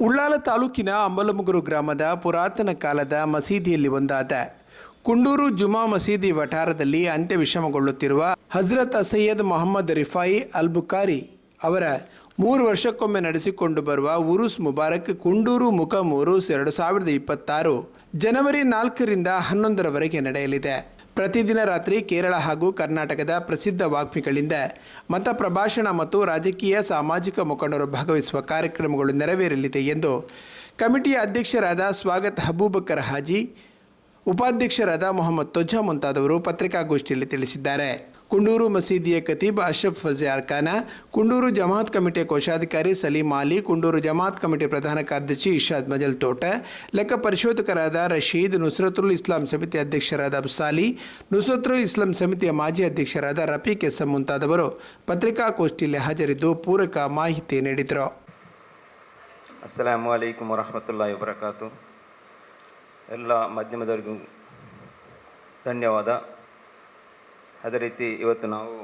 ಉಳ್ಳಾಲ ತಾಲೂಕಿನ ಅಂಬಲಮುಗುರು ಗ್ರಾಮದ ಪುರಾತನ ಕಾಲದ ಮಸೀದಿಯಲ್ಲಿ ಒಂದಾದ ಕುಂಡೂರು ಜುಮಾ ಮಸೀದಿ ವಠಾರದಲ್ಲಿ ಅಂತ್ಯವಿಷಮಗೊಳ್ಳುತ್ತಿರುವ ಹಜರತ್ ಅಸಯ್ಯದ್ ಮೊಹಮ್ಮದ್ ರಿಫಾಯಿ ಅಲ್ ಬುಖಾರಿ ಅವರ ಮೂರು ವರ್ಷಕ್ಕೊಮ್ಮೆ ನಡೆಸಿಕೊಂಡು ಬರುವ ಉರುಸ್ ಮುಬಾರಕ್ ಕುಂಡೂರು ಮುಖಮೂರು ಎರಡು ಸಾವಿರದ ಇಪ್ಪತ್ತಾರು ಜನವರಿ ನಾಲ್ಕರಿಂದ ಹನ್ನೊಂದರವರೆಗೆ ನಡೆಯಲಿದೆ. ಪ್ರತಿದಿನ ರಾತ್ರಿ ಕೇರಳ ಹಾಗೂ ಕರ್ನಾಟಕದ ಪ್ರಸಿದ್ಧ ವಾಗ್ಮಿಗಳಿಂದ ಮತ ಪ್ರಭಾಷಣ ಮತ್ತು ರಾಜಕೀಯ ಸಾಮಾಜಿಕ ಮುಖಂಡರು ಭಾಗವಹಿಸುವ ಕಾರ್ಯಕ್ರಮಗಳು ನೆರವೇರಲಿದೆ ಎಂದು ಕಮಿಟಿಯ ಅಧ್ಯಕ್ಷರಾದ ಸ್ವಾಗತ್ ಹಬೂಬಕ್ಕರ್ ಹಾಜಿ, ಉಪಾಧ್ಯಕ್ಷರಾದ ಮೊಹಮ್ಮದ್ ತೊಜಾ ಮುಂತಾದವರು ಪತ್ರಿಕಾಗೋಷ್ಠಿಯಲ್ಲಿ ತಿಳಿಸಿದ್ದಾರೆ. ಕುಂಡೂರು ಮಸೀದಿಯ ಕತೀಬ್ ಅಶ್ರಫ್ ಫಜಿಯಾರ್ ಖಾನ, ಕುಂಡೂರು ಜಮಾತ್ ಕಮಿಟಿ ಕೋಶಾಧಿಕಾರಿ ಸಲೀಂ ಅಲಿ ಕುಂಡೂರು ಜಮಾತ್ ಕಮಿಟಿ ಪ್ರಧಾನ ಕಾರ್ಯದರ್ಶಿ ಇಶಾದ್ ಮಜಲ್ ತೋಟ, ಲೆಕ್ಕ ಪರಿಶೋಧಕರಾದ ರಶೀದ್ ನುಸ್ರತುಲ್ ಇಸ್ಲಾಂ ಸಮಿತಿ ಅಧ್ಯಕ್ಷರಾದ ಅಬ್ಸಾಲಿ, ನುಸ್ರತುಲ್ ಇಸ್ಲಾಂ ಸಮಿತಿಯ ಮಾಜಿ ಅಧ್ಯಕ್ಷರಾದ ರಫೀಕ್ ಎಂ ಮುಂತಾದವರು ಪತ್ರಿಕಾಗೋಷ್ಠಿಯಲ್ಲಿ ಹಾಜರಿದ್ದು ಪೂರಕ ಮಾಹಿತಿ ನೀಡಿದರು. ವಬರಕಾತು ಎಲ್ಲ ಮಾಧ್ಯಮದವರಿಗೂ ಧನ್ಯವಾದ. ಅದೇ ರೀತಿ ಇವತ್ತು ನಾವು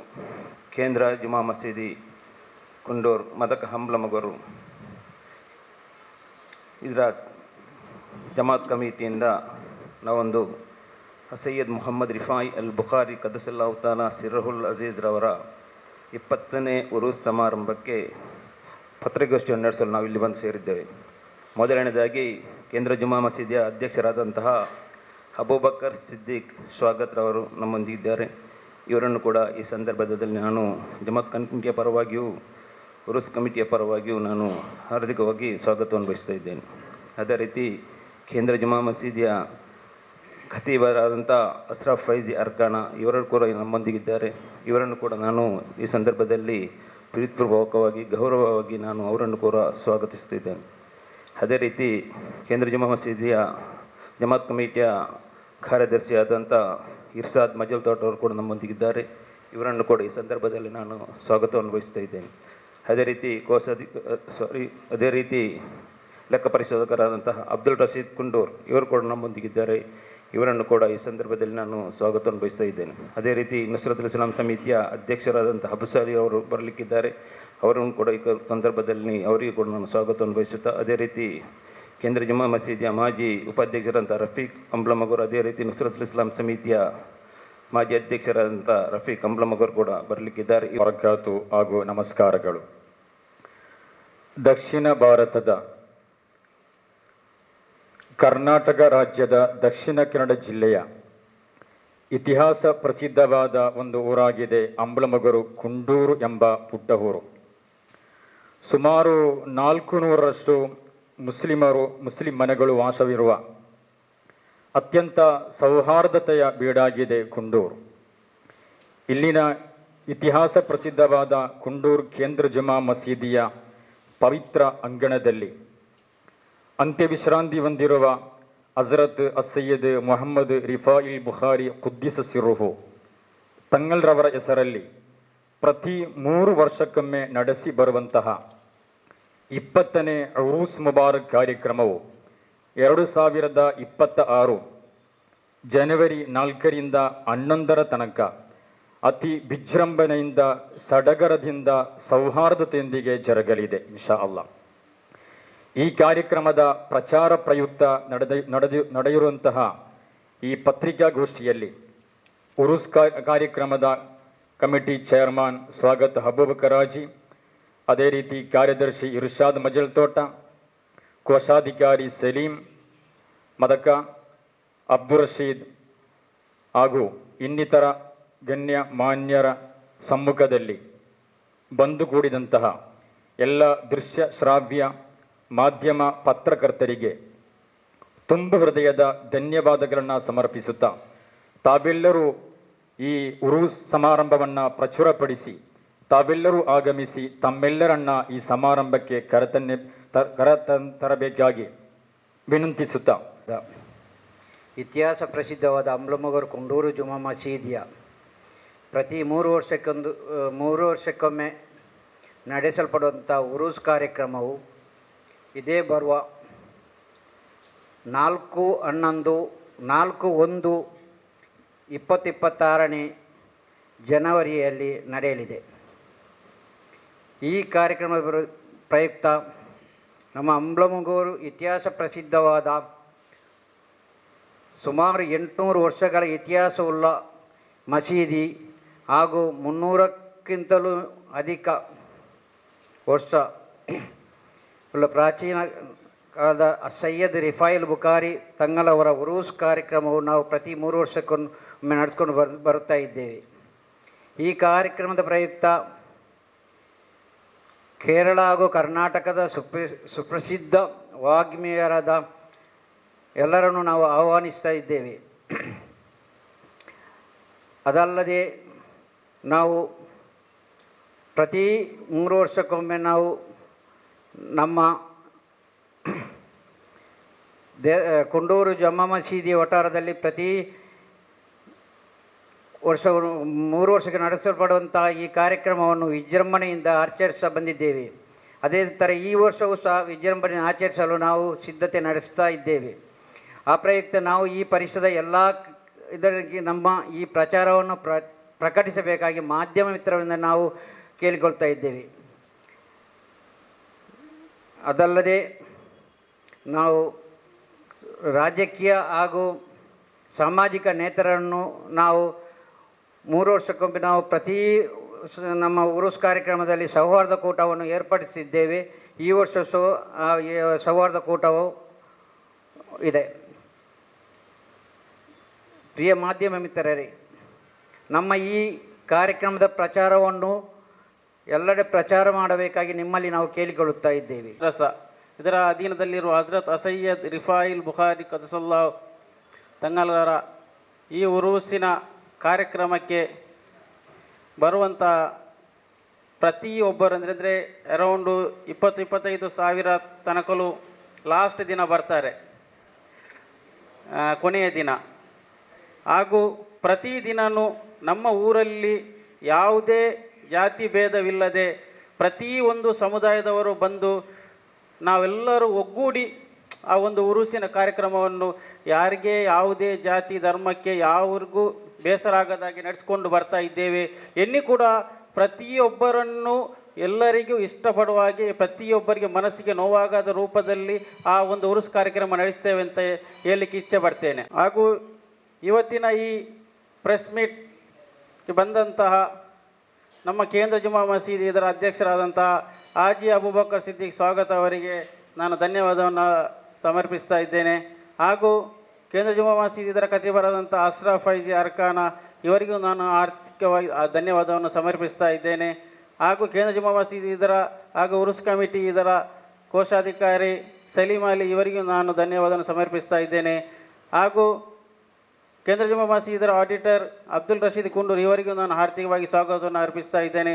ಕೇಂದ್ರ ಜುಮಾ ಮಸೀದಿ, ಕುಂಡೂರ್, ಮದಕ ಹಂಬ್ಲಮಗರು ಇದರ ಜಮಾತ್ ಕಮಿಟಿಯಿಂದ ನಾವೊಂದು ಸೈಯದ್ ಮೊಹಮ್ಮದ್ ರಿಫಾಯಿ ಅಲ್ ಬುಖಾರಿ ಕದಸಲ್ಲಾವುತಾನ ಸಿರಹುಲ್ ಅಜೀಜ್ ರವರ ಇಪ್ಪತ್ತನೇ ಉರುಸ್ ಸಮಾರಂಭಕ್ಕೆ ಪತ್ರಿಕಾಗೋಷ್ಠಿಯನ್ನು ನಡೆಸಲು ನಾವು ಇಲ್ಲಿ ಬಂದು ಸೇರಿದ್ದೇವೆ. ಮೊದಲನೇದಾಗಿ ಕೇಂದ್ರ ಜುಮಾ ಮಸೀದಿಯ ಅಧ್ಯಕ್ಷರಾದಂತಹ ಅಬೂಬಕ್ಕರ್ ಸಿದ್ದಿಕ್ ಸ್ವಾಗತ್ ರವರು ನಮ್ಮೊಂದಿಗಿದ್ದಾರೆ. ಇವರನ್ನು ಕೂಡ ಈ ಸಂದರ್ಭದಲ್ಲಿ ನಾನು ಜಮಾತ್ ಕಮಿಟಿಯ ಪರವಾಗಿಯೂ, ಉರುಸ್ ಕಮಿಟಿಯ ಪರವಾಗಿಯೂ ನಾನು ಹಾರ್ದಿಕವಾಗಿ ಸ್ವಾಗತವನ್ನು ಬಯಸ್ತಾ ಇದ್ದೇನೆ. ಅದೇ ರೀತಿ ಕೇಂದ್ರ ಜುಮಾ ಮಸೀದಿಯ ಖತೀಬರಾದಂಥ ಅಸ್ರಫ್ ಫೈಜಿ ಅರ್ಕಾಣ ಇವರು ಕೂಡ ನಮ್ಮೊಂದಿಗಿದ್ದಾರೆ. ಇವರನ್ನು ಕೂಡ ನಾನು ಈ ಸಂದರ್ಭದಲ್ಲಿ ಪ್ರೀತಿಪೂರ್ವಕವಾಗಿ, ಗೌರವವಾಗಿ ನಾನು ಅವರನ್ನು ಕೂಡ ಸ್ವಾಗತಿಸುತ್ತಿದ್ದೇನೆ ಅದೇ ರೀತಿ ಕೇಂದ್ರ ಜುಮಾ ಮಸೀದಿಯ ಜಮಾತ್ ಕಮಿಟಿಯ ಕಾರ್ಯದರ್ಶಿಯಾದಂಥ ಇರ್ಸಾದ್ ಮಜಲ್ ತೋಟ ಅವರು ಕೂಡ ನಮ್ಮೊಂದಿಗಿದ್ದಾರೆ. ಇವರನ್ನು ಕೂಡ ಈ ಸಂದರ್ಭದಲ್ಲಿ ನಾನು ಸ್ವಾಗತವನ್ನು ವಹಿಸ್ತಾ ಇದ್ದೇನೆ. ಅದೇ ರೀತಿ ಕೋಶಾಧಿ ಸಾರಿ ಅದೇ ರೀತಿ ಲೆಕ್ಕ ಪರಿಶೋಧಕರಾದಂತಹ ಅಬ್ದುಲ್ ರಶೀದ್ ಕುಂಡೂರ್ ಇವರು ಕೂಡ ನಮ್ಮೊಂದಿಗಿದ್ದಾರೆ. ಇವರನ್ನು ಕೂಡ ಈ ಸಂದರ್ಭದಲ್ಲಿ ನಾನು ಸ್ವಾಗತವನ್ನು ಬಯಸ್ತಾ ಇದ್ದೇನೆ. ಅದೇ ರೀತಿ ನುಸ್ರತ್ ಇಸ್ಲಾಂ ಸಮಿತಿಯ ಅಧ್ಯಕ್ಷರಾದಂಥ ಹಬ್ಸಾರಿ ಅವರು ಬರಲಿಕ್ಕಿದ್ದಾರೆ. ಅವರನ್ನು ಕೂಡ ಈ ಸಂದರ್ಭದಲ್ಲಿ ಅವರಿಗೂ ಕೂಡ ನಾನು ಸ್ವಾಗತವನ್ನು ಬಯಸುತ್ತಾ ಅದೇ ರೀತಿ ಕೇಂದ್ರ ಜುಮಾ ಮಸೀದಿಯ ಮಾಜಿ ಉಪಾಧ್ಯಕ್ಷರಂಥ ರಫೀಕ್ ಅಂಬ್ಲಮಗೂರ್, ಅದೇ ರೀತಿ ನುಸ್ರತ್ ಇಸ್ಲಾಂ ಸಮಿತಿಯ ಮಾಜಿ ಅಧ್ಯಕ್ಷರಾದಂಥ ರಫೀಕ್ ಅಂಬ್ಲಮಗೂರ್ ಕೂಡ ಬರಲಿಕ್ಕಿದ್ದಾರೆ. ವರಕಾತು ಹಾಗೂ ನಮಸ್ಕಾರಗಳು. ದಕ್ಷಿಣ ಭಾರತದ ಕರ್ನಾಟಕ ರಾಜ್ಯದ ದಕ್ಷಿಣ ಕನ್ನಡ ಜಿಲ್ಲೆಯ ಇತಿಹಾಸ ಪ್ರಸಿದ್ಧವಾದ ಒಂದು ಊರಾಗಿದೆ ಅಂಬ್ಲಮಗರು ಕುಂಡೂರು ಎಂಬ ಪುಟ್ಟ ಊರು. ಸುಮಾರು ನಾಲ್ಕು ನೂರರಷ್ಟು ಮುಸ್ಲಿಮರು ಮುಸ್ಲಿಂ ಮನೆಗಳು ವಾಸವಿರುವ ಅತ್ಯಂತ ಸೌಹಾರ್ದತೆಯ ಬೀಡಾಗಿದೆ ಕುಂಡೂರು. ಇಲ್ಲಿನ ಇತಿಹಾಸ ಪ್ರಸಿದ್ಧವಾದ ಕುಂಡೂರು ಕೇಂದ್ರ ಜುಮಾ ಮಸೀದಿಯ ಪವಿತ್ರ ಅಂಗಣದಲ್ಲಿ ಅಂತ್ಯವಿಶ್ರಾಂತಿ ಹೊಂದಿರುವ ಹಜರತ್ ಅಸಯ್ಯದ್ ಮೊಹಮ್ಮದ್ ರಿಫಾಯಿಲ್ ಬುಖಾರಿ ಕುದ್ದಿಸ ಸಿರುಹು ತಂಗಲ್ರವರ ಹೆಸರಲ್ಲಿ ಪ್ರತಿ ಮೂರು ವರ್ಷಕ್ಕೊಮ್ಮೆ ನಡೆಸಿ ಬರುವಂತಹ ಇಪ್ಪತ್ತನೇ ರೂಸ್ ಮುಬಾರಕ್ ಕಾರ್ಯಕ್ರಮವು ಎರಡು ಸಾವಿರದ ಇಪ್ಪತ್ತ ಆರು ಜನವರಿ ನಾಲ್ಕರಿಂದ ಹನ್ನೊಂದರ ತನಕ ಅತಿ ವಿಜೃಂಭಣೆಯಿಂದ ಸಡಗರದಿಂದ ಸೌಹಾರ್ದತೆಯೊಂದಿಗೆ ಜರುಗಲಿದೆ ಇನ್ಶಾ ಅಲ್ಲ ಈ ಕಾರ್ಯಕ್ರಮದ ಪ್ರಚಾರ ಪ್ರಯುಕ್ತ ನಡೆದ ನಡೆದು ನಡೆಯಿರುವಂತಹ ಈ ಪತ್ರಿಕಾಗೋಷ್ಠಿಯಲ್ಲಿ ಉರುಸ್ ಕಾರ್ಯಕ್ರಮದ ಕಮಿಟಿ ಚೇರ್ಮನ್ ಸ್ವಾಗತ್ ಹಬೂಬಕರಾಜಿ ಅದೇ ರೀತಿ ಕಾರ್ಯದರ್ಶಿ ಇರ್ಷಾದ್ ಮಜಲ್ ತೋಟ, ಕೋಶಾಧಿಕಾರಿ ಸಲೀಂ, ಮದಕ ಅಬ್ದುಲ್ ರಶೀದ್ ಹಾಗೂ ಇನ್ನಿತರ ಗಣ್ಯ ಮಾನ್ಯರ ಸಮ್ಮುಖದಲ್ಲಿ ಬಂದು ಕೂಡಿದಂತಹ ಎಲ್ಲ ದೃಶ್ಯ, ಶ್ರಾವ್ಯ, ಮಾಧ್ಯಮ ಪತ್ರಕರ್ತರಿಗೆ ತುಂಬ ಹೃದಯದ ಧನ್ಯವಾದಗಳನ್ನು ಸಮರ್ಪಿಸುತ್ತಾ ತಾವೆಲ್ಲರೂ ಈ ಉರುಸ್ ಸಮಾರಂಭವನ್ನು ಪ್ರಚುರಪಡಿಸಿ ತಾವೆಲ್ಲರೂ ಆಗಮಿಸಿ ತಮ್ಮೆಲ್ಲರನ್ನ ಈ ಸಮಾರಂಭಕ್ಕೆ ಕರೆತನ್ನೆ ತ- ವಿನಂತಿಸುತ್ತ ವಿನಂತಿಸುತ್ತಾ. ಇತಿಹಾಸ ಪ್ರಸಿದ್ಧವಾದ ಅಂಬ್ಲಮೊಗರು ಕುಂಡೂರು ಜುಮಾ ಮಸೀದಿಯ ಪ್ರತಿ ಮೂರು ವರ್ಷಕ್ಕೊಂದು ಮೂರು ವರ್ಷಕ್ಕೊಮ್ಮೆ ನಡೆಸಲ್ಪಡುವಂಥ ಉರೂಸ್ ಕಾರ್ಯಕ್ರಮವು ಇದೇ ಬರುವ ನಾಲ್ಕು ಹನ್ನೊಂದು, ನಾಲ್ಕು ಒಂದು ಇಪ್ಪತ್ತಿಪ್ಪತ್ತಾರನೇ ಜನವರಿಯಲ್ಲಿ ನಡೆಯಲಿದೆ. ಈ ಕಾರ್ಯಕ್ರಮದ ಪ್ರ- ಪ್ರಯುಕ್ತ ನಮ್ಮ ಅಂಬ್ಲಮಗೂರು ಇತಿಹಾಸ ಪ್ರಸಿದ್ಧವಾದ ಸುಮಾರು ಎಂಟುನೂರು ವರ್ಷಗಳ ಇತಿಹಾಸವುಳ್ಳ ಮಸೀದಿ ಹಾಗೂ ಮುನ್ನೂರಕ್ಕಿಂತಲೂ ಅಧಿಕ ವರ್ಷ ಉಳ್ಳ ಪ್ರಾಚೀನ ಕಾಲದ ಸೈಯದ್ ರಿಫಾಯಿಲ್ ಬುಖಾರಿ ತಂಗಲವರ ಉರೂಸ್ ಕಾರ್ಯಕ್ರಮವು ನಾವು ಪ್ರತಿ ಮೂರು ವರ್ಷಕ್ಕೊಮ್ಮೆ ನಡೆಸ್ಕೊಂಡು ಬರ್, ಬರುತ್ತಾ ಇದ್ದೇವೆ. ಈ ಕಾರ್ಯಕ್ರಮದ ಪ್ರಯುಕ್ತ ಕೇರಳ ಹಾಗೂ ಕರ್ನಾಟಕದ ಸುಪ್ರ, ಸುಪ್ರಸಿದ್ಧ ವಾಗ್ಮಿಯರಾದ ಎಲ್ಲರನ್ನು ನಾವು ಆಹ್ವಾನಿಸ್ತಾ ಇದ್ದೇವೆ. ಅದಲ್ಲದೆ ನಾವು ಪ್ರತಿ ಮೂರು ವರ್ಷಕ್ಕೊಮ್ಮೆ ನಾವು ನಮ್ಮ ದೇ, ಕೊಂಡೂರು ಜಮ್ಮ ಮಸೀದಿ ವಠಾರದಲ್ಲಿ ಪ್ರತಿ ವರ್ಷ ಮೂರು ವರ್ಷಕ್ಕೆ ನಡೆಸಲ್ಪಡುವಂತಹ ಈ ಕಾರ್ಯಕ್ರಮವನ್ನು ವಿಜೃಂಭಣೆಯಿಂದ ಆಚರಿಸ ಬಂದಿದ್ದೇವೆ. ಅದೇ ಥರ ಈ ವರ್ಷವೂ ಸಹ ವಿಜೃಂಭಣೆ ಆಚರಿಸಲು ನಾವು ಸಿದ್ಧತೆ ನಡೆಸ್ತಾ ಇದ್ದೇವೆ. ಆ ಪ್ರಯುಕ್ತ ನಾವು ಈ ಪರಿಸರದ ಎಲ್ಲ ಇದರಿಗೆ ನಮ್ಮ ಈ ಪ್ರಚಾರವನ್ನು ಪ್ರ, ಪ್ರಕಟಿಸಬೇಕಾಗಿ ಮಾಧ್ಯಮ ಮಿತ್ರರಿಂದ ನಾವು ಕೇಳಿಕೊಳ್ತಾ ಇದ್ದೇವೆ. ಅದಲ್ಲದೆ ನಾವು ರಾಜಕೀಯ ಹಾಗೂ ಸಾಮಾಜಿಕ ನೇತರನ್ನು ನಾವು ಮೂರು ವರ್ಷಕ್ಕೊಮ್ಮೆ ನಾವು ಪ್ರತಿ ನಮ್ಮ ಉರುಸ್ ಕಾರ್ಯಕ್ರಮದಲ್ಲಿ ಸೌಹಾರ್ದ ಕೂಟವನ್ನು ಏರ್ಪಡಿಸಿದ್ದೇವೆ. ಈ ವರ್ಷ ಸೌಹಾರ್ದ ಕೂಟವು ಇದೆ. ಪ್ರಿಯ ಮಾಧ್ಯಮ ಮಿತ್ರರೇ, ನಮ್ಮ ಈ ಕಾರ್ಯಕ್ರಮದ ಪ್ರಚಾರವನ್ನು ಎಲ್ಲೆಡೆ ಪ್ರಚಾರ ಮಾಡಬೇಕಾಗಿ ನಿಮ್ಮಲ್ಲಿ ನಾವು ಕೇಳಿಕೊಳ್ಳುತ್ತಾ ಇದ್ದೇವೆ. ರಸ, ಇದರ ಅಧೀನದಲ್ಲಿರುವ ಹಜರತ್ ಅಸಯ್ಯದ್ ರಿಫಾಯಿಲ್ ಬುಖಾರಿ ಕದಸಲ್ಲಾ ತಂಗಲರ ಈ ಉರೂಸಿನ ಕಾರ್ಯಕ್ರಮಕ್ಕೆ ಬರುವಂಥ ಪ್ರತಿಯೊಬ್ಬರು ಅಂದರೆ ಅರೌಂಡು ಇಪ್ಪತ್ತು, ಇಪ್ಪತ್ತೈದು ಸಾವಿರ ತನಕಲು ಲಾಸ್ಟ್ ದಿನ ಬರ್ತಾರೆ. ಕೊನೆಯ ದಿನ. ಹಾಗೂ ಪ್ರತಿದಿನವೂ ನಮ್ಮ ಊರಲ್ಲಿ ಯಾವುದೇ ಜಾತಿ ಭೇದವಿಲ್ಲದೆ ಪ್ರತಿಯೊಂದು ಸಮುದಾಯದವರು ಬಂದು ನಾವೆಲ್ಲರೂ ಒಗ್ಗೂಡಿ ಆ ಒಂದು ಉರುಸಿನ ಕಾರ್ಯಕ್ರಮವನ್ನು ಯಾರಿಗೆ ಯಾವುದೇ ಜಾತಿ, ಧರ್ಮಕ್ಕೆ ಯಾವ್ರಿಗೂ ಬೇಸರ ಆಗದಾಗಿ ನಡೆಸ್ಕೊಂಡು ಬರ್ತಾ ಇದ್ದೇವೆ. ಎನ್ನಿ ಕೂಡ ಪ್ರತಿಯೊಬ್ಬರನ್ನು ಎಲ್ಲರಿಗೂ ಇಷ್ಟಪಡುವ ಹಾಗೆ ಪ್ರತಿಯೊಬ್ಬರಿಗೆ ಮನಸ್ಸಿಗೆ ನೋವಾಗದ ರೂಪದಲ್ಲಿ ಆ ಒಂದು ಉರುಸು ಕಾರ್ಯಕ್ರಮ ನಡೆಸ್ತೇವೆ ಅಂತ ಹೇಳಲಿಕ್ಕೆ ಇಚ್ಛೆ ಪಡ್ತೇನೆ. ಹಾಗೂ ಇವತ್ತಿನ ಈ ಪ್ರೆಸ್ ಮೀಟ್ ಬಂದಂತಹ ನಮ್ಮ ಕೇಂದ್ರ ಜುಮಾ ಮಸೀದಿ ಇದರ ಅಧ್ಯಕ್ಷರಾದಂತಹ ಆಜಿ ಅಬುಬಕರ್ ಸಿದ್ದಿಕ್ ಸ್ವಾಗತ ಅವರಿಗೆ ನಾನು ಧನ್ಯವಾದವನ್ನು ಸಮರ್ಪಿಸ್ತಾ ಇದ್ದೇನೆ. ಹಾಗೂ ಕೇಂದ್ರ ಜುಮಾ ಮಸೀದಿ ಇದರ ಕತಿಬರಾದಂಥ ಅಶ್ರಫ್ ಫೈಜಿ ಅರ್ಕಾನ, ಇವರಿಗೂ ನಾನು ಆರ್ಥಿಕವಾಗಿ ಧನ್ಯವಾದವನ್ನು ಸಮರ್ಪಿಸ್ತಾ ಇದ್ದೇನೆ. ಹಾಗೂ ಕೇಂದ್ರ ಜುಮಾ ಮಸೀದಿ ಇದರ, ಹಾಗೂ ಉರುಸ್ ಕಮಿಟಿ ಇದರ ಕೋಶಾಧಿಕಾರಿ ಸಲೀಮ್ ಅಲಿ, ಇವರಿಗೂ ನಾನು ಧನ್ಯವಾದವನ್ನು ಸಮರ್ಪಿಸ್ತಾ ಇದ್ದೇನೆ. ಹಾಗೂ ಕೇಂದ್ರ ಜುಮಾ ಮಸೀದಿ ಇದರ ಆಡಿಟರ್ ಅಬ್ದುಲ್ ರಶೀದ್ ಕುಂಡೂರ್, ಇವರಿಗೂ ನಾನು ಆರ್ಥಿಕವಾಗಿ ಸ್ವಾಗತವನ್ನು ಅರ್ಪಿಸ್ತಾ ಇದ್ದೇನೆ.